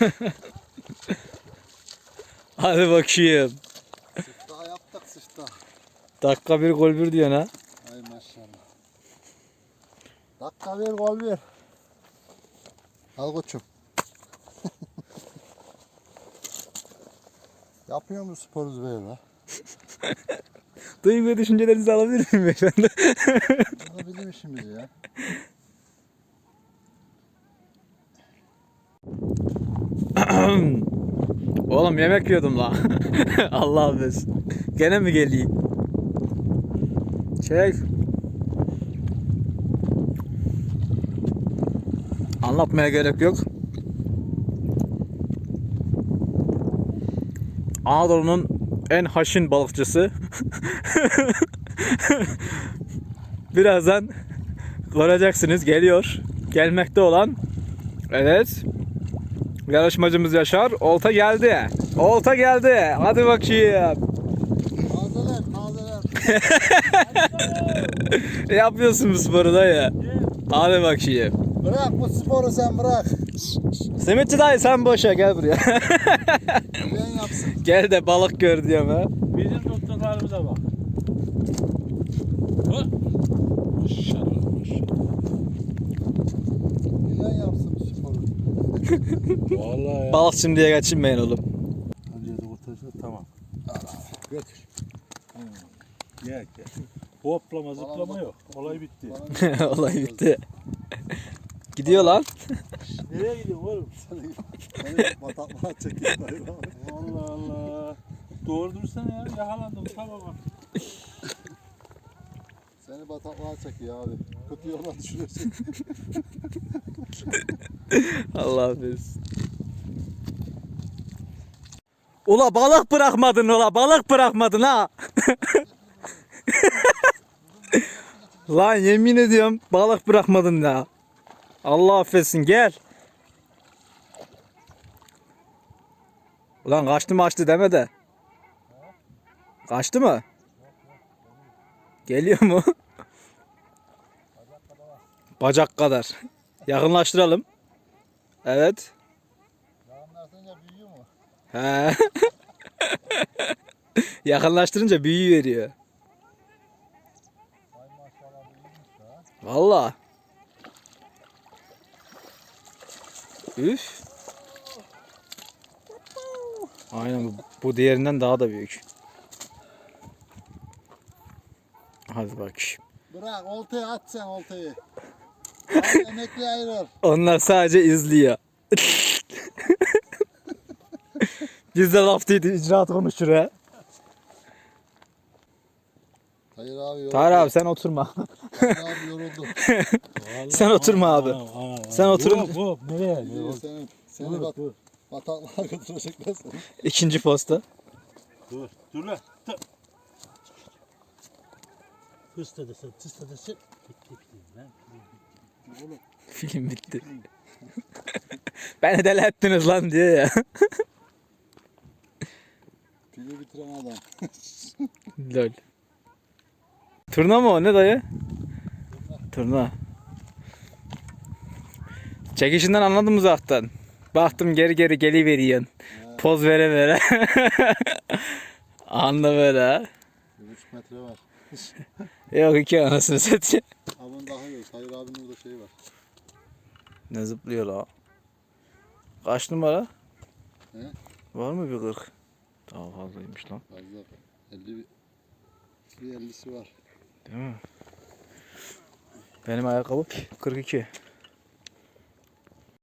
Hadi bakayım. Daha yaptık sıçta. Dakika bir gol bir diyorsun ha. Ay maşallah. Dakika ver gol ver. Al koçum. Yapıyor mu sporu böyle? Duygu ve düşüncelerinizi alabilir miyim beyefendi? Bu da bizim işimiz ya. Oğlum yemek yiyordum la. Allah affetsin. Gene mi geleyim? Çek. Anlatmaya gerek yok. Anadolu'nun en haşin balıkçısı. Birazdan göreceksiniz geliyor. Gelmekte olan. Evet. Yarışmacımız Yaşar. Olta geldi. Olta geldi. Hadi bakayım. Tazeler tazeler. Yapıyorsun bu sporu da ya. Hadi bakayım. Bırak bu sporu sen bırak. Simitçi dayı sen boşa gel buraya. Bilen yapsın. gel de balık gör diyorum ha. Bizim tuttuklarımıza bak. Hı? Maşallah maşallah. Bilen yapsın bu sporu. Vallahi ya. Balık şimdiye geçinmeyin oğlum. Önce de kurtarsa tamam. Götür. Gel gel. Hoplama zıplama yok. Olay bitti. Olay bitti. Gidiyor lan. Nereye gidiyorsun oğlum? Bataklığa çekeyim. Allah Allah. Doğru dursana ya. Yakalandım. Tamam bak. Seni bataklığa çekiyor abi. Kötü yola düşürüyorsun. Allah affetsin. Ula balık bırakmadın ula balık bırakmadın ha. Lan yemin ediyorum balık bırakmadın ya. Allah affetsin gel. Ulan kaçtı mı açtı deme de. Kaçtı mı? Geliyor mu? Bacak kadar. Yakınlaştıralım. Evet. Yağınlarınca büyüyor mu? He. Yakınlaştırınca büyü veriyor. Valla. Üf. Aynen bu, bu diğerinden daha da büyük. Hadi bak. Bırak oltayı at sen oltayı. Emekli ayırır. Onlar sadece izliyor. Biz de laf değil icraat konuşur ha. Hayır abi yoruldu. Tahir abi sen oturma. Hayır abi yoruldu. Vallahi Sen oturma abi. Sen oturun. Hop hop. Nereye? İyi, seni, seni Dur bat, dur. bataklığa götürecekler seni. İkinci posta. Dur. Dur lan. Dur. Hıs dedesi. Tıs dedesi. Bitti bitti lan. Oğlum Film bitti. Beni deli ettiniz lan diyor ya. pili bitiren adam. Lol. Turna mı o ne dayı? Turna. Çekişinden anladım uzaktan. Baktım geri geri geliveriyorsun. Poz vere vere. Anla böyle ha. Bir buçuk metre var. Yok iki anasını satayım. Abın daha yok. Hayır abinin burada şey var. Ne zıplıyor la? Kaç numara? He? Var mı bir 40? Daha fazlaymış lan. Fazla. 50 bir, bir 50'si var. Değil mi? Benim ayakkabı 42.